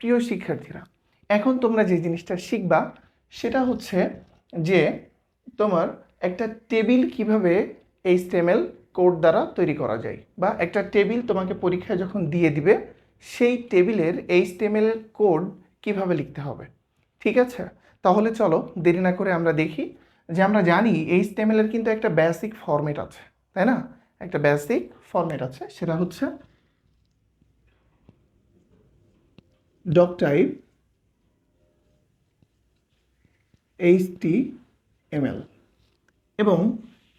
প্রিয় শিক্ষার্থীরা, এখন তোমরা যে জিনিসটা শিখবা, সেটা হচ্ছে যে তোমার একটা টেবিল কীভাবে এই স্টেমেল কোড দ্বারা তৈরি করা যায় বা একটা টেবিল তোমাকে পরীক্ষায় যখন দিয়ে দিবে, সেই টেবিলের এই স্টেমেলের কোড কীভাবে লিখতে হবে। ঠিক আছে? তাহলে চলো দেরি না করে আমরা দেখি যে আমরা জানি এই স্টেমেলের কিন্তু একটা বেসিক ফরম্যাট আছে, তাই না? একটা বেসিক ফরম্যাট আছে, সেটা হচ্ছে এইচ টি এমএল এবং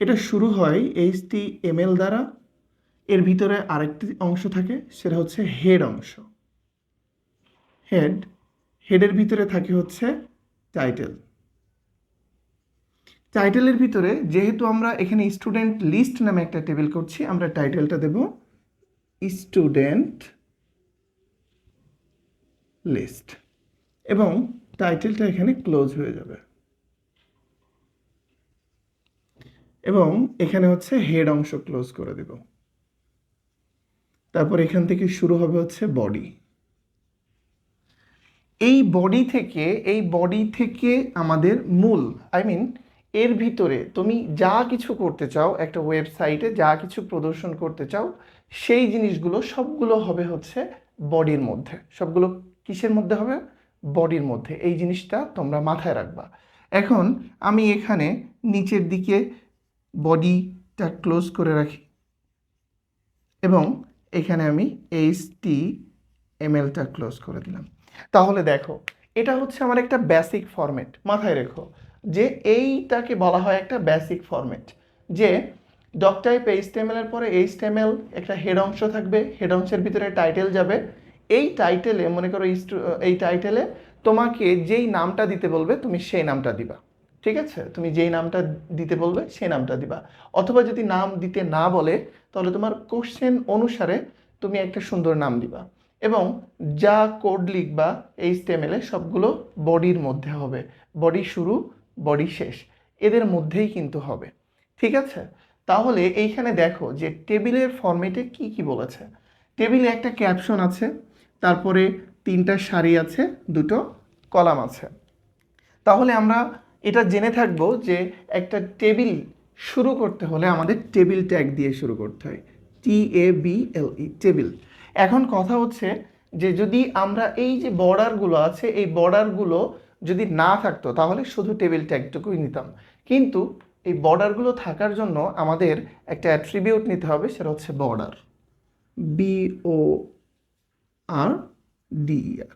এটা শুরু হয় এমএল দ্বারা। এর ভিতরে আরেকটি অংশ থাকে, সেটা হচ্ছে হেড অংশ। হেড, হেডের ভিতরে থাকে হচ্ছে টাইটেল। টাইটেলের ভিতরে যেহেতু আমরা এখানে স্টুডেন্ট লিস্ট নামে একটা টেবিল করছি, আমরা টাইটেলটা দেব স্টুডেন্ট লিস্ট। এবং টাইটেলটা এখানে ক্লোজ হয়ে যাবে। এবং এখানে হচ্ছে হেড অংশ ক্লোজ করে দেব। তারপর এখান থেকে শুরু হবে হচ্ছে বডি। এই বডি থেকে, এই বডি থেকে আমাদের মূল, আই মিন, এর ভিতরে তুমি যা কিছু করতে চাও, একটা ওয়েবসাইটে যা কিছু প্রদর্শন করতে চাও, সেই জিনিসগুলো সবগুলো হবে হচ্ছে বডির মধ্যে। সবগুলো কিসের মধ্যে হবে? বডির মধ্যে। এই জিনিসটা তোমরা মাথায় রাখবা। এখন আমি এখানে নিচের দিকে বডিটা ক্লোজ করে রাখি এবং এখানে আমি এইচ টি এমএলটা ক্লোজ করে দিলাম। তাহলে দেখো, এটা হচ্ছে আমার একটা বেসিক ফরম্যাট মাথায় রেখো যে এইটাকে বলা হয় একটা বেসিক ফরম্যাট যে ডক টাইপ এইচ টেমেলের পরে এইচ একটা হেড অংশ থাকবে হেড অংশের ভিতরে টাইটেল যাবে এই টাইটেলে মনে করো এই টাইটেলে তোমাকে যেই নামটা দিতে বলবে, তুমি সেই নামটা দিবা। ঠিক আছে? তুমি যেই নামটা দিতে বলবে, সেই নামটা দিবা। অথবা যদি নাম দিতে না বলে, তাহলে তোমার কোশ্চেন অনুসারে তুমি একটা সুন্দর নাম দিবা। এবং যা কোড লিখবা এই স্টেমেলে সবগুলো বডির মধ্যে হবে। বডি শুরু, বডি শেষ। এদের মধ্যেই কিন্তু হবে। ঠিক আছে? তাহলে এইখানে দেখো যে টেবিলের ফরম্যাটে কি কি বলেছে? টেবিলে একটা ক্যাপশন আছে। তারপরে তিনটা সারি আছে, দুটো কলাম আছে। তাহলে আমরা এটা জেনে থাকব যে একটা টেবিল শুরু করতে হলে আমাদের টেবিল ট্যাগ দিয়ে শুরু করতে হয়। T A B L E table. এখন কথা হচ্ছে যে যদি আমরা এই যে বর্ডারগুলো আছে, এই বর্ডারগুলো যদি না থাকতো, তাহলে শুধু টেবিল ট্যাগটুকুই নিতাম। কিন্তু এই বর্ডারগুলো থাকার জন্য আমাদের একটা অ্যাট্রিবিউট নিতে হবে, সেটা হচ্ছে border B O R D R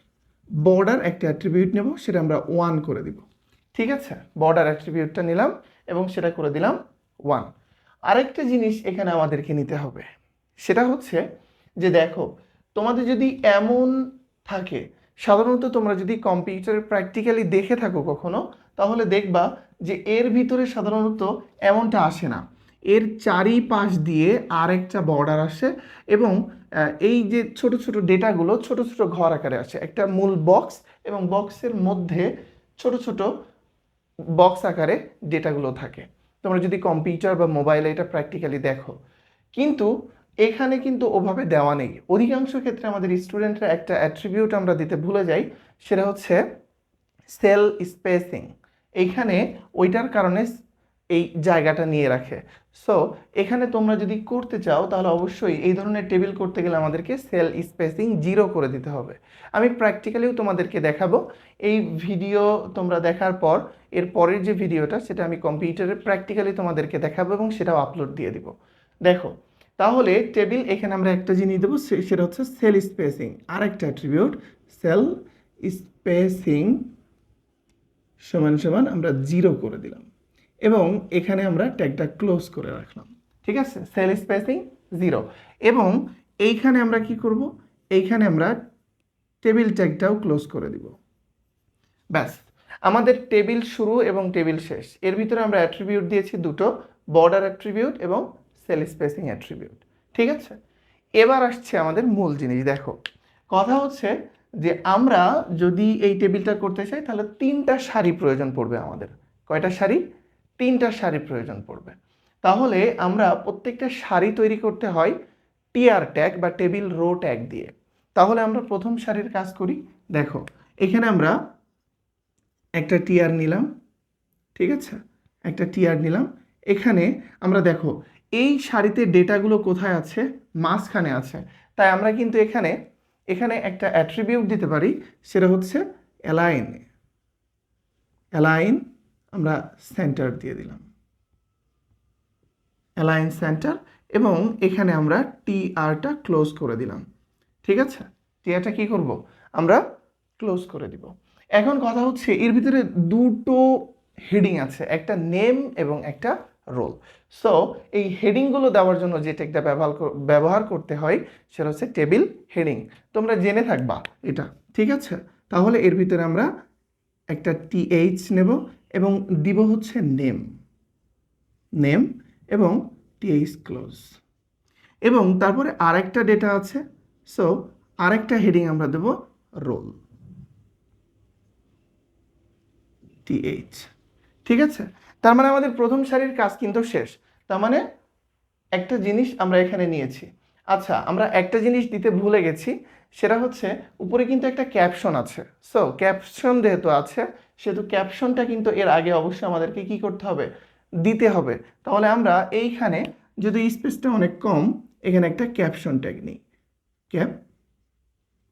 border একটা অ্যাট্রিবিউট নেব, সেটা আমরা ওয়ান করে দিব। ঠিক আছে? বর্ডার অ্যাট্রিবিউটটা নিলাম এবং সেটা করে দিলাম ওয়ান আরেকটা জিনিস এখানে আমাদেরকে নিতে হবে, সেটা হচ্ছে যে দেখো, তোমাদের যদি এমন থাকে, সাধারণত তোমরা যদি কম্পিউটারে প্র্যাকটিক্যালি দেখে থাকো কখনো, তাহলে দেখবা যে এর ভিতরে সাধারণত এমনটা আসে না। এর চারিপাশ দিয়ে আরেকটা বর্ডার আসে এবং এই যে ছোট ছোট ডেটাগুলো ছোট ছোট ঘর আকারে আসে। একটা মূল বক্স এবং বক্সের মধ্যে ছোট ছোট বক্স আকারে ডেটাগুলো থাকে। তোমরা যদি কম্পিউটার বা মোবাইলে এটা প্র্যাকটিক্যালি দেখো, কিন্তু এখানে কিন্তু ওভাবে দেওয়া নেই। অধিকাংশ ক্ষেত্রে আমাদের স্টুডেন্টরা একটা অ্যাট্রিবিউট আমরা দিতে ভুলে যাই, সেটা হচ্ছে সেল স্পেসিং এইখানে ওইটার কারণে এই জায়গাটা নিয়ে রাখে। সো এখানে তোমরা যদি করতে চাও, তাহলে অবশ্যই এই ধরনের টেবিল করতে গেলে আমাদেরকে সেল স্পেসিং জিরো করে দিতে হবে। আমি প্র্যাকটিক্যালিও তোমাদেরকে দেখাবো। এই ভিডিও তোমরা দেখার পর, এর পরের যে ভিডিওটা সেটা আমি কম্পিউটারে প্র্যাকটিক্যালি তোমাদেরকে দেখাবো এবং সেটাও আপলোড দিয়ে দিব। দেখো, তাহলে টেবিল এখানে আমরা একটা জিনিস দেবো সেটা হচ্ছে সেল স্পেসিং আর একটা অ্যাট্রিবিউট সেল স্পেসিং সমান সমান আমরা জিরো করে দিলাম। এবং এখানে আমরা ট্যাগটা ক্লোজ করে রাখলাম। ঠিক আছে? সেল স্পেসিং জিরো এবং এইখানে আমরা কি করব? এইখানে আমরা টেবিল ট্যাগটাও ক্লোজ করে দিব। ব্যাস। আমাদের টেবিল শুরু এবং টেবিল শেষ। এর ভিতরে আমরা অ্যাট্রিবিউট দিয়েছি দুটো বর্ডার অ্যাট্রিবিউট এবং সেল স্পেসিং অ্যাট্রিবিউট ঠিক আছে? এবার আসছে আমাদের মূল জিনিস। দেখো, কথা হচ্ছে যে আমরা যদি এই টেবিলটা করতে চাই, তাহলে তিনটা শাড়ি প্রয়োজন পড়বে আমাদের। কয়টা সারি তিনটা সারি প্রয়োজন পড়বে। তাহলে আমরা প্রত্যেকটা সারি তৈরি করতে হয় টিআর ট্যাগ বা টেবিল রো ট্যাগ দিয়ে। তাহলে আমরা প্রথম সারির কাজ করি, দেখো, এখানে আমরা একটা টিয়ার নিলাম, ঠিক আছে? একটা টিয়ার নিলাম। এখানে আমরা দেখো, এই শাড়িতে ডেটাগুলো কোথায় আছে? মাঝখানে আছে। তাই আমরা কিন্তু এখানে এখানে একটা অ্যাট্রিবিউট দিতে পারি, সেটা হচ্ছে অ্যালাইন অ্যালাইন আমরা সেন্টার দিয়ে দিলাম। অ্যালাইন সেন্টার এবং এখানে আমরা টি আরটা ক্লোজ করে দিলাম। ঠিক আছে? টি আরটা কী করব? আমরা ক্লোজ করে দিব। এখন কথা হচ্ছে এর ভিতরে দুটো হেডিং আছে, একটা নেম এবং একটা রোল সো এই হেডিংগুলো দেওয়ার জন্য যে টেকটা ব্যবহার ব্যবহার করতে হয়, সেটা হচ্ছে টেবিল হেডিং তোমরা জেনে থাকবা এটা। ঠিক আছে? তাহলে এর ভিতরে আমরা একটা টিএইচ নেব এবং দিব হচ্ছে নেম। নেম এবং টিএইচ ক্লোজ এবং তারপরে আরেকটা ডেটা আছে। সো আরেকটা হেডিং আমরা দেব রোল। টিএইচ ঠিক আছে? তার মানে আমাদের প্রথম সারির কাজ কিন্তু শেষ। তার মানে একটা জিনিস আমরা এখানে নিয়েছি। আচ্ছা আমরা একটা জিনিস দিতে ভুলে গেছি। সেটা হচ্ছে, উপরে কিন্তু একটা ক্যাপশন আছে। সো ক্যাপশন যেহেতু আছে সেহেতু ক্যাপশনটা কিন্তু এর আগে অবশ্যই আমাদেরকে কি করতে হবে? দিতে হবে। তাহলে আমরা এইখানে যদি স্পেসটা অনেক কম, এখানে একটা ক্যাপশন ট্যাগ নিই। ক্যাপশন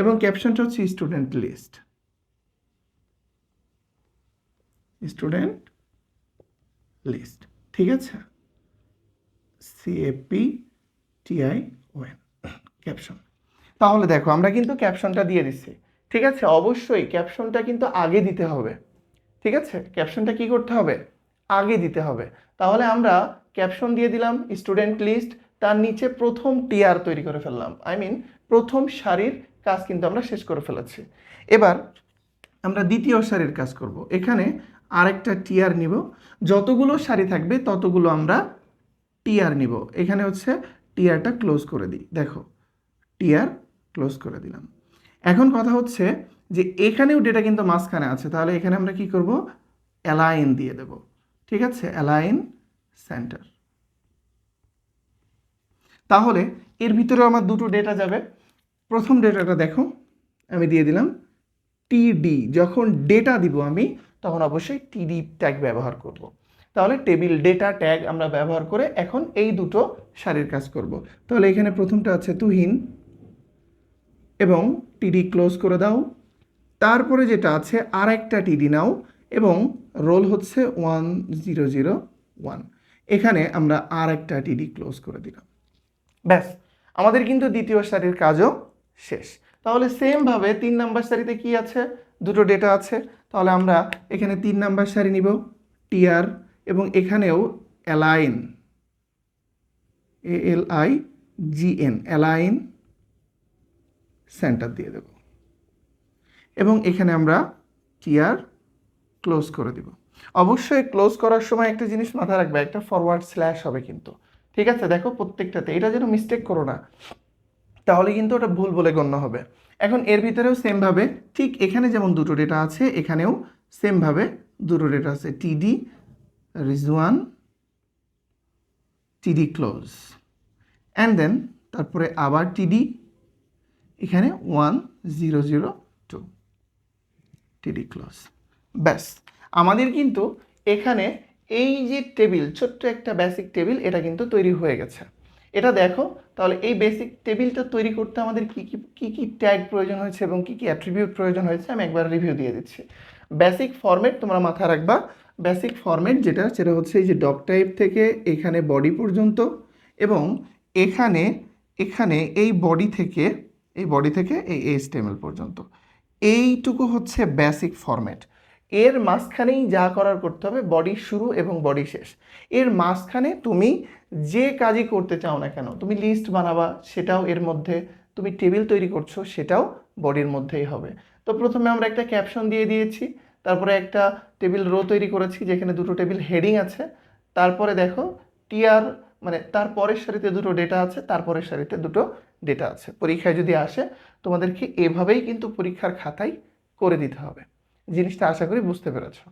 এবং ক্যাপশনটা হচ্ছে স্টুডেন্ট লিস্ট স্টুডেন্ট লিস্ট ঠিক আছে? সিএপি টিআই ওয়েন ক্যাপশন তাহলে দেখো, আমরা কিন্তু ক্যাপশনটা দিয়ে দিচ্ছি। ঠিক আছে? অবশ্যই ক্যাপশনটা কিন্তু আগে দিতে হবে। ঠিক আছে? ক্যাপশনটা কি করতে হবে? আগে দিতে হবে। তাহলে আমরা ক্যাপশন দিয়ে দিলাম স্টুডেন্ট লিস্ট তার নিচে প্রথম টিয়ার তৈরি করে ফেললাম। আই মিন প্রথম সারির কাজ কিন্তু আমরা শেষ করে ফেলেছি। এবার আমরা দ্বিতীয় সারির কাজ করব। এখানে আরেকটা টিয়ার নিব। যতগুলো সারি থাকবে ততগুলো আমরা টিয়ার নিব। এখানে হচ্ছে টিয়ারটা ক্লোজ করে দিই। দেখো টিয়ার ক্লোজ করে দিলাম। এখন কথা হচ্ছে যে এখানেও ডেটা কিন্তু মাঝখানে আছে, তাহলে এখানে আমরা কি করব? অ্যালাইন দিয়ে দেব। ঠিক আছে? অ্যালাইন সেন্টার তাহলে এর ভিতরে আমার দুটো ডেটা যাবে। প্রথম ডেটাটা দেখো, আমি দিয়ে দিলাম টিডি যখন ডেটা দিব আমি, তখন অবশ্যই টিডি ট্যাগ ব্যবহার করব। তাহলে টেবিল ডেটা ট্যাগ আমরা ব্যবহার করে এখন এই দুটো সারির কাজ করব। তাহলে এখানে প্রথমটা আছে তুহিন এবং টিডি ক্লোজ করে দাও। তারপরে যেটা আছে আর একটা টিডি নাও এবং রোল হচ্ছে ওয়ান জিরো জিরো ওয়ান। এখানে আমরা আর একটা টিডি ক্লোজ করে দিলাম। ব্যাস, আমাদের কিন্তু দ্বিতীয় সারির কাজও শেষ। তাহলে সেমভাবে তিন নাম্বার সারিতে কি আছে? দুটো ডেটা আছে। তাহলে আমরা এখানে তিন নাম্বার সারি নিব টিআর এবং এখানেও align A L I G N align centre দিয়ে দেব। এবং এখানে আমরা টিআর ক্লোজ করে দিব। অবশ্যই ক্লোজ করার সময় একটা জিনিস মাথায় রাখবে, একটা ফরওয়ার্ড স্ল্যাশ হবে কিন্তু। ঠিক আছে? দেখো প্রত্যেকটাতে। এটা যেন মিস্টেক করো না। তাহলে কিন্তু ওটা ভুল বলে গণ্য হবে। এখন এর ভিতরেও সেমভাবে ঠিক এখানে যেমন দুটো ডেটা আছে, এখানেও সেমভাবে দুটো ডেটা আছে। টিডি রিজওয়ান টিডি ক্লোজ অ্যান্ড দেন তারপরে আবার টিডি এখানে one zero zero two TD close ব্যাস, আমাদের কিন্তু এখানে এই যে টেবিল ছোট্ট একটা বেসিক টেবিল এটা কিন্তু তৈরি হয়ে গেছে। এটা দেখো, তাহলে এই বেসিক টেবিলটা তৈরি করতে আমাদের কী কী কী কী ট্যাগ প্রয়োজন হয়েছে এবং কী কী অ্যাট্রিবিউট প্রয়োজন হয়েছে, আমি একবার রিভিউ দিয়ে দিচ্ছি। বেসিক ফরম্যাট তোমরা মাথায় রাখবা। বেসিক ফরম্যাট যেটা, সেটা হচ্ছে এই যে ডক টাইপ থেকে এখানে বডি পর্যন্ত এবং এখানে এখানে এই বডি থেকে এই বডি থেকে এই এইচটিএমএল পর্যন্ত। এইটুকু হচ্ছে বেসিক ফরম্যাট এর মাঝখানেই যা করার করতে হবে বডি শুরু এবং বডি শেষ। এর মাঝখানে তুমি যে কাজই করতে চাও না কেন, তুমি লিস্ট বানাবা, সেটাও এর মধ্যে, তুমি টেবিল তৈরি করছ, সেটাও বডির মধ্যেই হবে। তো প্রথমে আমরা একটা ক্যাপশন দিয়ে দিয়েছি, তারপরে একটা টেবিল রো তৈরি করেছি, যেখানে দুটো টেবিল হেডিং আছে। তারপরে দেখো টিআর মানে তার পরের সারিতে দুটো ডেটা আছে, তারপরের সারিতে দুটো ডেটা আছে। পরীক্ষায় যদি আসে, তোমাদেরকে এভাবেই কিন্তু পরীক্ষার খাতায় করে দিতে হবে। জিনিসটা আশা করি বুঝতে পেরেছ।